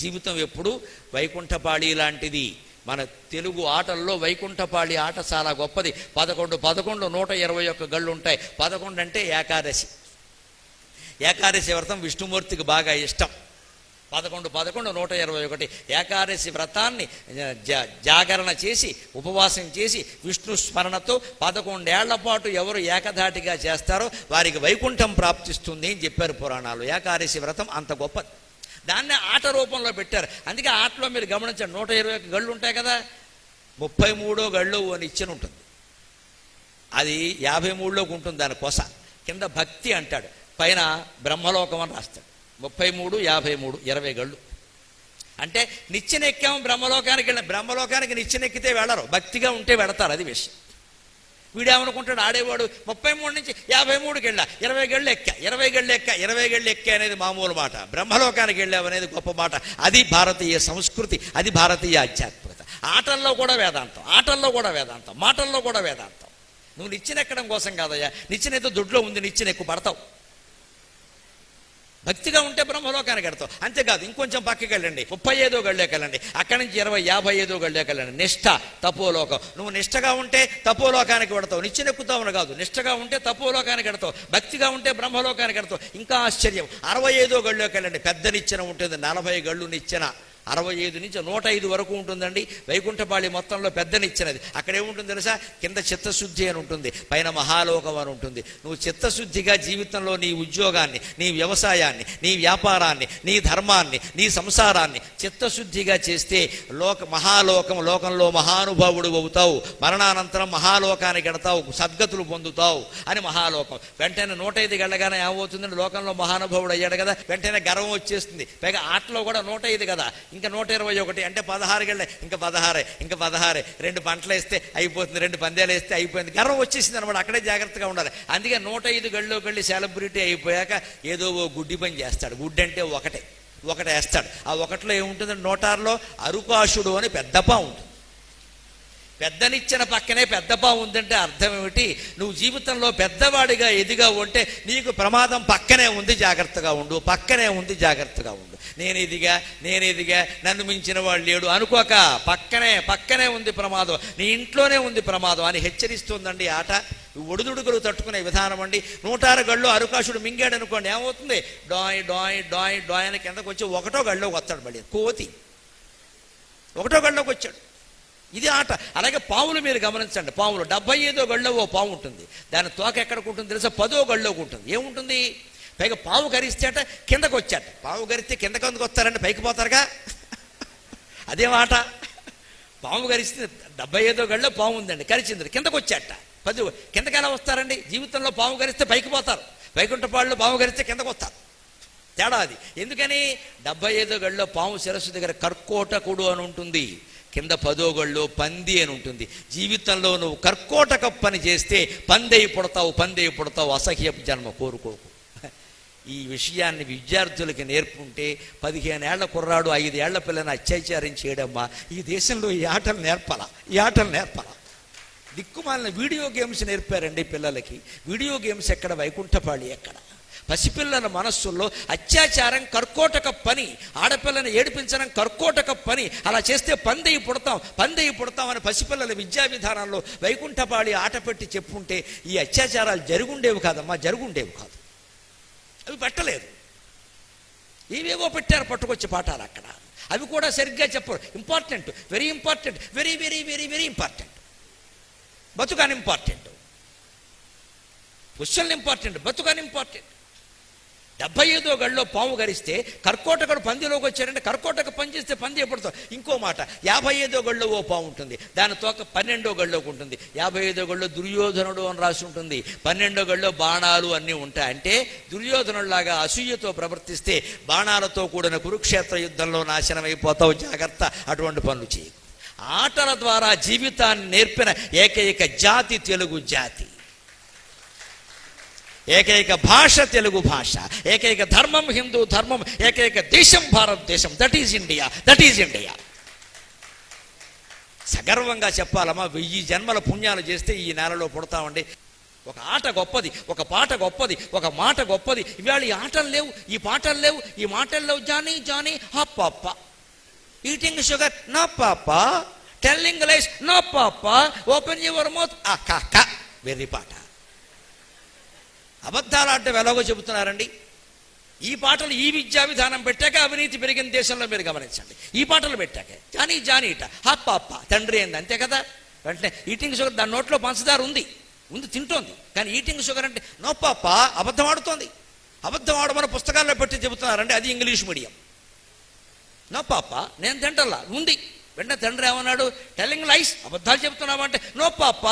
జీవితం ఎప్పుడు వైకుంఠపాళి లాంటిది. మన తెలుగు ఆటల్లో వైకుంఠపాళి ఆట చాలా గొప్పది. పదకొండు పదకొండు నూట ఇరవై ఒక్క గళ్ళు ఉంటాయి. పదకొండు అంటే ఏకాదశి. ఏకాదశి వ్రతం విష్ణుమూర్తికి బాగా ఇష్టం. పదకొండు పదకొండు నూట ఇరవై ఒకటి. ఏకాదశి వ్రతాన్ని జాగరణ చేసి ఉపవాసం చేసి విష్ణు స్మరణతో పదకొండేళ్ళ పాటు ఎవరు ఏకధాటిగా చేస్తారో వారికి వైకుంఠం ప్రాప్తిస్తుంది అని చెప్పారు పురాణాలు. ఏకాదశి వ్రతం అంత గొప్పది. దాన్నే ఆట రూపంలో పెట్టారు. అందుకే ఆటలో మీరు గమనించండి నూట ఇరవై గళ్ళు ఉంటాయి కదా? ముప్పై మూడో గళ్ళు అని ఇచ్చిన ఉంటుంది. అది యాభై మూడులోకి ఉంటుంది దాని కొస. కింద భక్తి అంటాడు. పైన బ్రహ్మలోకం అని రాస్తాడు. ముప్పై మూడు యాభై మూడు ఇరవై గళ్ళు. అంటే నిచ్చెనెక్కాము బ్రహ్మలోకానికి వెళ్ళిన బ్రహ్మలోకానికి నిచ్చెనెక్కితే వెళ్ళరు. భక్తిగా ఉంటే వెళతారు అది విషయం. వీడేమనుకుంటాడు? ఆడేవాడు ముప్పై మూడు నుంచి యాభై మూడుకి వెళ్ళా. ఇరవై గళ్ళు ఎక్క. ఇరవై గళ్ళు ఎక్క. ఇరవై గళ్ళు ఎక్క అనేది మామూలు మాట. బ్రహ్మలోకానికి వెళ్ళావనేది గొప్ప మాట. అది భారతీయ సంస్కృతి. అది భారతీయ ఆధ్యాత్మికత. ఆటల్లో కూడా వేదాంతం. ఆటల్లో కూడా వేదాంతం. మాటల్లో కూడా వేదాంతం. నువ్వు నిచ్చెనెక్కడం కోసం కాదయ్యా. నిచ్చెనైతే దొడ్లో ఉంది నిచ్చెన ఎక్కువ పడతావు. భక్తిగా ఉంటే బ్రహ్మలోకానికి వెడతావు అంతేకాదు ఇంకొంచెం పక్కకి వెళ్ళండి. ముప్పై ఐదో గళ్ళకి వెళ్ళండి. అక్కడి నుంచి ఇరవై యాభై ఐదో గళ్ళకి వెళ్ళండి. నిష్ఠ తపోలోకం. నువ్వు నిష్ఠగా ఉంటే తపోలోకానికి వెడతావు నిచ్చినెక్కుతావును కాదు. నిష్ఠగా ఉంటే తపోలోకానికి వెడతావు భక్తిగా ఉంటే బ్రహ్మలోకానికి వెడతావు ఇంకా ఆశ్చర్యం. అరవై ఐదో గళ్ళకి వెళ్ళండి. పెద్ద నిచ్చెన ఉంటుంది. నలభై గళ్ళు నిచ్చెన. అరవై ఐదు నుంచి నూట ఐదు వరకు ఉంటుందండి. వైకుంఠపాళి మొత్తంలో పెద్ద నిచ్చినది తెలుసా? కింద చిత్తశుద్ధి అని ఉంటుంది. పైన మహాలోకం అని ఉంటుంది. నువ్వు చిత్తశుద్ధిగా జీవితంలో నీ ఉద్యోగాన్ని నీ వ్యవసాయాన్ని నీ వ్యాపారాన్ని నీ ధర్మాన్ని నీ సంసారాన్ని చిత్తశుద్ధిగా చేస్తే లోక మహాలోకం లోకంలో మహానుభావుడు అవుతావు. మరణానంతరం మహాలోకానికి ఎడతావు సద్గతులు పొందుతావు అని మహాలోకం. వెంటనే నూట ఐదు గళ్ళగానే ఏమవుతుందండి? లోకంలో మహానుభావుడు అయ్యాడు కదా. వెంటనే గర్వం వచ్చేస్తుంది. పైగా ఆటలో కూడా నూట ఐదు కదా. ఇంకా నూట ఇరవై ఒకటి అంటే పదహారు గళ్ళే ఇంకా పదహారే ఇంకా పదహారే. రెండు పంటలు వేస్తే అయిపోతుంది రెండు పందేలు వేస్తే అయిపోయింది. గర్వం వచ్చేసింది అనమాట అక్కడే జాగ్రత్తగా ఉండాలి. అందుకే నూట ఐదు గళ్ళలోకి వెళ్ళి సెలబ్రిటీ అయిపోయాక ఏదో ఓ గుడ్డి పని చేస్తాడు. గుడ్డి అంటే ఒకటే ఒకటి వేస్తాడు ఆ ఒకటిలో ఏముంటుందంటే నోటార్లో అరుకాశుడు అని పెద్దపా ఉంటుంది. పెద్దనిచ్చిన పక్కనే పెద్దపా ఉందంటే అర్థం ఏమిటి? నువ్వు జీవితంలో పెద్దవాడిగా ఎదిగా ఉంటే నీకు ప్రమాదం పక్కనే ఉంది జాగ్రత్తగా ఉండు. పక్కనే ఉంది జాగ్రత్తగా ఉండు. నేను ఎదిగా నేను ఎదిగా నన్ను మించిన వాడు లేడు. అనుకోక పక్కనే పక్కనే ఉంది ప్రమాదం. నీ ఇంట్లోనే ఉంది ప్రమాదం అని హెచ్చరిస్తుందండి ఆట. ఒడిదుడుకులు తట్టుకునే విధానం అండి. నూటారు గళ్ళు అరుకాశుడు మింగాడు అనుకోండి ఏమవుతుంది? డాయ్ డాయ్ డాయ్ డాయ్ అని కిందకు వచ్చి ఒకటో గళ్ళలోకి వస్తాడు మళ్ళీ. కోతి. ఒకటో గళ్ళలోకి వచ్చాడు. ఇది ఆట. అలాగే పావులు మీరు గమనించండి. పావులు డెబ్బై ఐదో గళ్ళో ఓ పావు ఉంటుంది. దాని తోక ఎక్కడికి ఉంటుంది తెలుసా? పదో గళ్ళోకి ఉంటుంది ఏముంటుంది? పైగా పావు గరిస్తేట కిందకు వచ్చాట. పావు గరిస్తే కిందకు అందుకు వస్తారండి పైకి పోతారుగా? అదే ఆట? పాము గరిస్తే డెబ్బై ఐదో గళ్ళో పాము ఉందండి. కరిచింది. కిందకు వచ్చాట. పది కిందకి ఎలా వస్తారండి? జీవితంలో పాము గరిస్తే పైకి పోతారు. వైకుంఠపాళ్ళు పాము గరిస్తే కిందకు వస్తారు. తేడా అది. ఎందుకని? డెబ్బై ఐదో గళ్ళలో పాము శిరస్సు దగ్గర కర్కోటకుడు అని ఉంటుంది. కింద పదోగళ్ళు పంది అని ఉంటుంది. జీవితంలో నువ్వు కర్కోటక పని చేస్తే పందెయి పుడతావు పందెయి పుడతావు అసహ్య జన్మ కోరుకోకు. ఈ విషయాన్ని విద్యార్థులకి నేర్పుంటే పదిహేనేళ్ళ కుర్రాడు ఐదేళ్ళ పిల్లని అత్యాచారం చేయడమ్మా. ఈ దేశంలో ఈ ఆటలు నేర్పాల? ఈ ఆటలు నేర్పాల? దిక్కుమాలిన వీడియో గేమ్స్ నేర్పారండి పిల్లలకి. వీడియో గేమ్స్ ఎక్కడ? వైకుంఠపాళి ఎక్కడ? పసిపిల్లల మనస్సుల్లో అత్యాచారం కర్కోటక పని ఆడపిల్లని ఏడిపించడం కర్కోటక పని అలా చేస్తే పందెయి పుడతాం పందెయి పుడతాం అని పసిపిల్లల విద్యా విధానంలో వైకుంఠపాళి ఆట పెట్టి చెప్పుంటే ఈ అత్యాచారాలు జరుగుండేవి కాదమ్మా జరుగుండేవి కాదు. అవి పెట్టలేదు. ఏవేవో పెట్టారు పట్టుకొచ్చి పాఠాలు అక్కడ. అవి కూడా సరిగ్గా చెప్పరు. Important very important very very very very important బతుకని important క్వశ్చన్లు ఇంపార్టెంట్ బతుకని ఇంపార్టెంట్ డెబ్బై ఐదో గడిలో పాము గరిస్తే కర్కోటకుడు పందిలోకి వచ్చారంటే కర్కోటక పని చేస్తే పంది ఎప్పుడుతో? ఇంకో మాట యాభై ఐదో గడిలో ఓ పాము ఉంటుంది దాని తోక పన్నెండో గడిలోకి ఉంటుంది. యాభై ఐదో గడిలో దుర్యోధనుడు అని రాసి ఉంటుంది. పన్నెండో గడిలో బాణాలు అన్నీ ఉంటాయి. అంటే దుర్యోధనుడిలాగా అసూయతో ప్రవర్తిస్తే బాణాలతో కూడిన కురుక్షేత్ర యుద్ధంలో నాశనం అయిపోతావు. జాగ్రత్త అటువంటి పనులు చేయకు. ఆటల ద్వారా జీవితాన్ని నేర్పిన ఏకైక జాతి తెలుగు జాతి. ఏకైక భాష తెలుగు భాష. ఏకైక ధర్మం హిందూ ధర్మం ఏకైక దేశం భారతదేశం that is India that is India సగర్వంగా చెప్పాలమ్మా వెయ్యి జన్మల పుణ్యాలు చేస్తే ఈ నేలలో పుడతామండి. ఒక ఆట గొప్పది ఒక పాట గొప్పది ఒక మాట గొప్పది. ఇవాళ ఈ ఆటలు లేవు ఈ పాటలు లేవు ఈ మాటలు లేవు. Johnny Johnny హప్ప eating sugar no papa telling లైస్ నా పాప ఓపెన్ యువర్ మౌత్ అక్క వెర్రి పాట. అబద్ధాలు ఆడటం ఎలాగో చెబుతున్నారండి? ఈ పాటలు ఈ విద్యా విధానం పెట్టాక అవినీతి పెరిగిన దేశంలో మీరు గమనించండి. ఈ పాటలు పెట్టాక. జానీ జానీ ఇట. హప్ప అప్ప తండ్రి అయింది అంతే కదా? వెంటనే ఈటింగ్ షుగర్ దాని నోట్లో పంచదార ఉంది. ఉంది తింటోంది. కానీ ఈటింగ్ షుగర్ అంటే నో పాప అబద్ధం ఆడుతోంది. అబద్ధం ఆడమని పుస్తకాల్లో పెట్టి చెబుతున్నారండి. అది ఇంగ్లీష్ మీడియం. నో పాప నేను తింటల్లా? ఉంది. వెంటనే తండ్రి ఏమన్నాడు? టెల్లింగ్ లైస్ అబద్ధాలు చెబుతున్నావా అంటే నో పాప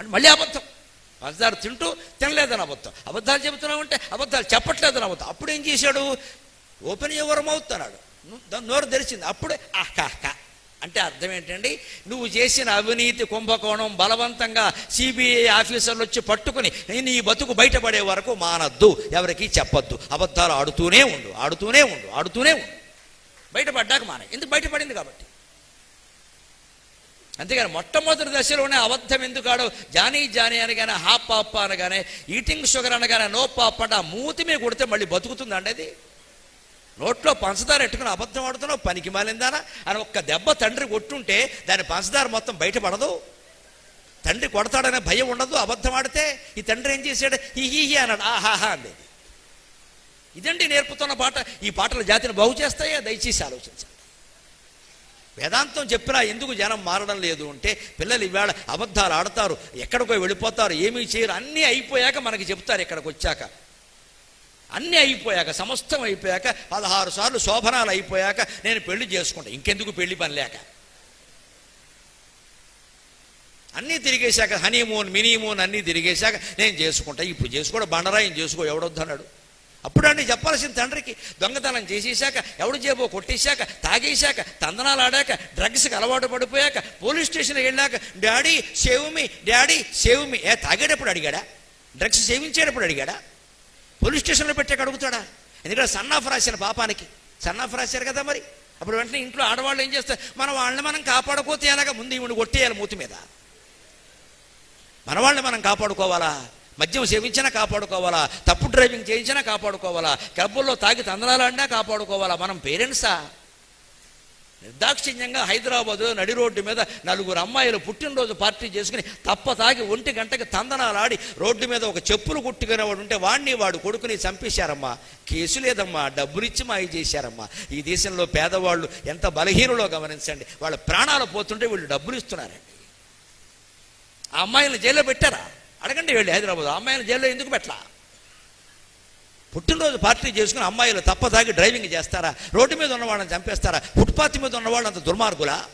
అంటే మళ్ళీ అబద్ధం. పంచదార తింటూ తినలేదని అబద్ధం. అబద్ధాలు చెబుతున్నామంటే అబద్ధాలు చెప్పట్లేదని అబద్ధం. అప్పుడు ఏం చేశాడు? ఓపెన్ యువర్ మౌత్ అన్నాడు. దాని నోరు తెరిచింది. అప్పుడే అక్క అక్క అంటే అర్థం ఏంటండి? నువ్వు చేసిన అవినీతి కుంభకోణం బలవంతంగా సిబిఐ ఆఫీసర్లు వచ్చి పట్టుకుని నేను ఈ బతుకు బయటపడే వరకు మానద్దు. ఎవరికి చెప్పొద్దు. అబద్ధాలు ఆడుతూనే ఉండు. ఆడుతూనే ఉండు. ఆడుతూనే ఉండు. బయటపడ్డాక మాన. ఎందుకు బయటపడింది కాబట్టి? అంతేగాని మొట్టమొదటి దశలోనే అబద్ధం ఎందుకు ఆడో జానీ జానీ అనగానే హా పాప అనగానే ఈటింగ్ షుగర్ అనగానే నో పాప అంటే ఆ మూతి మీద కొడితే మళ్ళీ బతుకుతుందండి అది. నోట్లో పంచదార ఎట్టుకుని అబద్ధం ఆడుతున్నావు? పనికి మాలిందానా? అని ఒక్క దెబ్బ తండ్రి కొట్టుంటే దాని పంచదార మొత్తం బయటపడదు. తండ్రి కొడతాడనే భయం ఉండదు అబద్ధం ఆడితే ఈ తండ్రి ఏం చేశాడు? హీ హీ హీ అన్నాడు. ఆహాహా అంది. ఇదండి నేర్పుతున్న పాట. ఈ పాటలు జాతిని బాగు చేస్తాయా? దయచేసి ఆలోచించాలి వేదాంతం చెప్పినా ఎందుకు జనం మారడం లేదు అంటే పిల్లలు ఇవాళ అబద్ధాలు ఆడతారు ఎక్కడికో వెళ్ళిపోతారు ఏమీ చేయరు అన్నీ అయిపోయాక మనకి చెప్తారు ఇక్కడికి వచ్చాక. అన్నీ అయిపోయాక సమస్తం అయిపోయాక పదహారు సార్లు శోభనాలు అయిపోయాక నేను పెళ్ళి చేసుకుంటా ఇంకెందుకు పెళ్ళి పని లేక. అన్నీ తిరిగేశాక హనీమూన్ మినీమూన్ అన్నీ తిరిగేశాక నేను చేసుకుంటా ఇప్పుడు చేసుకోవడం బండరాయం చేసుకో ఎవడొద్దన్నాడు? అప్పుడు అండి చెప్పాల్సిన తండ్రికి. దొంగతనం చేసేశాక ఎవడు చేబో కొట్టేశాక తాగేశాక తందనాలు ఆడాక డ్రగ్స్కి అలవాటు పడిపోయాక పోలీస్ స్టేషన్కి వెళ్ళాక daddy save me daddy save me. ఏ తాగేటప్పుడు అడిగాడా? డ్రగ్స్ సేవించేటప్పుడు అడిగాడా? పోలీస్ స్టేషన్లో పెట్టాక అడుగుతాడా? ఎందుకంటే సన్నాఫ్ రాసిన పాపానికి. సన్నాఫ్ రాశారు కదా మరి. అప్పుడు వెంటనే ఇంట్లో ఆడవాళ్ళు ఏం చేస్తారు? మన వాళ్ళని మనం కాపాడుకోతే ఎలాగ? ముందు ఈవిడ కొట్టేయాలి మూతి మీద. మన వాళ్ళని మనం కాపాడుకోవాలా? మద్యం సేవించినా కాపాడుకోవాలా? తప్పు డ్రైవింగ్ చేయించినా కాపాడుకోవాలా? క్లబ్బుల్లో తాగి తందనాలన్నా కాపాడుకోవాలా? మనం పేరెంట్సా? నిర్దాక్షిణ్యంగా హైదరాబాద్ నడి రోడ్డు మీద నలుగురు అమ్మాయిలు పుట్టినరోజు పార్టీ చేసుకుని తప్ప తాగి ఒంటి గంటకి తందనాలు ఆడి రోడ్డు మీద ఒక చెప్పులు కుట్టుకునేవాడు ఉంటే వాడిని వాడు కొడుకుని చంపేశారమ్మా. కేసు లేదమ్మా. డబ్బులిచ్చి మాయ చేశారమ్మా. ఈ దేశంలో పేదవాళ్ళు ఎంత బలహీనలో గమనించండి. వాళ్ళ ప్రాణాలు పోతుంటే వీళ్ళు డబ్బులు ఇస్తున్నారండి. ఆ అమ్మాయిలను జైల్లో పెట్టారా? అడగండి వెళ్ళి హైదరాబాద్. అమ్మాయిలు జైల్లో ఎందుకు పెట్టలా? పుట్టినరోజు పార్టీ చేసుకుని అమ్మాయిలు తప్ప తాగి డ్రైవింగ్ చేస్తారా? రోడ్డు మీద ఉన్న వాళ్ళని చంపేస్తారా? ఫుట్పాత్ మీద ఉన్న వాళ్ళు అంత దుర్మార్గులా?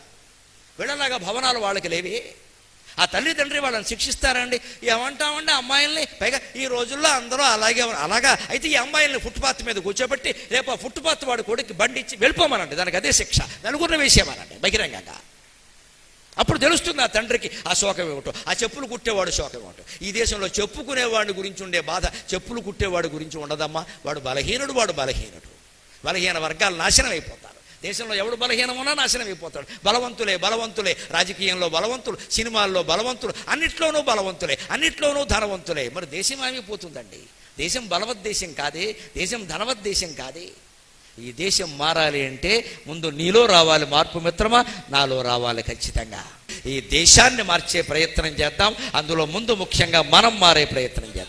వీళ్ళలాగా భవనాలు వాళ్ళకి లేవి. ఆ తల్లిదండ్రి వాళ్ళని శిక్షిస్తారండి. ఏమంటామండి అమ్మాయిల్ని? పైగా ఈ రోజుల్లో అందరూ అలాగే అలాగా అయితే ఈ అమ్మాయిల్ని ఫుట్పాత్ మీద కూర్చోబెట్టి రేపు ఆ ఫుట్పాత్ వాడి కొడుకు బండి ఇచ్చి వెళ్ళిపోమనండి. దానికి అదే శిక్ష. నలుగురిని విషయమనండి బహిరంగంగా. అప్పుడు తెలుస్తుంది ఆ తండ్రికి ఆ శోకం ఏమిటో? ఆ చెప్పులు కుట్టేవాడు శోకం ఏమిటో? ఈ దేశంలో చెప్పుకునేవాడి గురించి ఉండే బాధ చెప్పులు కుట్టేవాడి గురించి ఉండదమ్మా. వాడు బలహీనుడు వాడు బలహీనుడు. బలహీన వర్గాలు నాశనం అయిపోతారు. దేశంలో ఎవడు బలహీనం ఉన్నా నాశనం అయిపోతాడు. బలవంతులే బలవంతులే. రాజకీయంలో బలవంతులు సినిమాల్లో బలవంతులు అన్నిట్లోనూ బలవంతులే అన్నిట్లోనూ ధనవంతులే. మరి దేశం ఏమైపోతుందండి? దేశం బలవద్దేశం కాదే దేశం ధనవద్దేశం కాదే. ఈ దేశం మారాలి అంటే ముందు నీలో రావాలి మార్పు మిత్రమా? నాలో రావాలి ఖచ్చితంగా. ఈ దేశాన్ని మార్చే ప్రయత్నం చేద్దాం. అందులో ముందు ముఖ్యంగా మనం మారే ప్రయత్నం చేద్దాం.